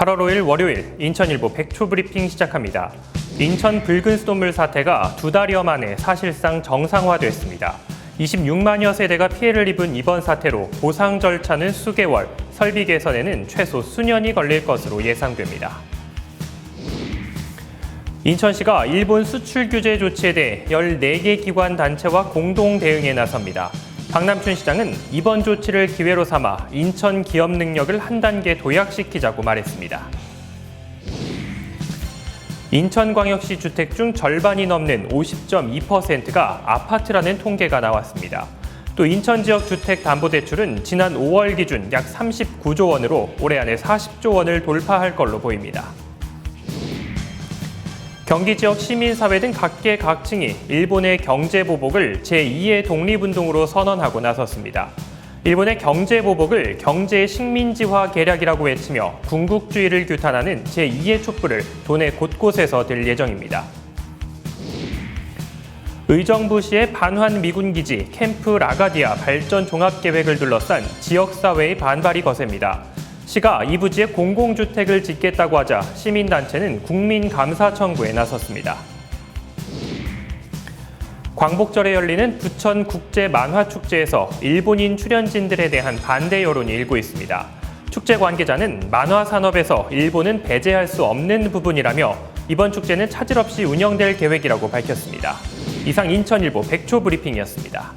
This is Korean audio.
8월 5일 월요일 인천일보 백초 브리핑 시작합니다. 인천 붉은 수돗물 사태가 두 달여 만에 사실상 정상화됐습니다. 26만여 세대가 피해를 입은 이번 사태로 보상 절차는 수개월, 설비 개선에는 최소 수년이 걸릴 것으로 예상됩니다. 인천시가 일본 수출 규제 조치에 대해 14개 기관 단체와 공동 대응에 나섭니다. 박남춘 시장은 이번 조치를 기회로 삼아 인천 기업 능력을 한 단계 도약시키자고 말했습니다. 인천광역시 주택 중 절반이 넘는 50.2%가 아파트라는 통계가 나왔습니다. 또 인천 지역 주택 담보대출은 지난 5월 기준 약 39조 원으로 올해 안에 40조 원을 돌파할 걸로 보입니다. 경기 지역 시민사회 등 각계각층이 일본의 경제 보복을 제2의 독립운동으로 선언하고 나섰습니다. 일본의 경제 보복을 경제 식민지화 계략이라고 외치며 군국주의를 규탄하는 제2의 촛불을 도내 곳곳에서 들 예정입니다. 의정부시의 반환 미군 기지 캠프 라가디아 발전 종합 계획을 둘러싼 지역 사회의 반발이 거셉니다. 시가 이 부지에 공공주택을 짓겠다고 하자 시민단체는 국민감사 청구에 나섰습니다. 광복절에 열리는 부천 국제 만화 축제에서 일본인 출연진들에 대한 반대 여론이 일고 있습니다. 축제 관계자는 만화 산업에서 일본은 배제할 수 없는 부분이라며 이번 축제는 차질 없이 운영될 계획이라고 밝혔습니다. 이상 인천일보 백초 브리핑이었습니다.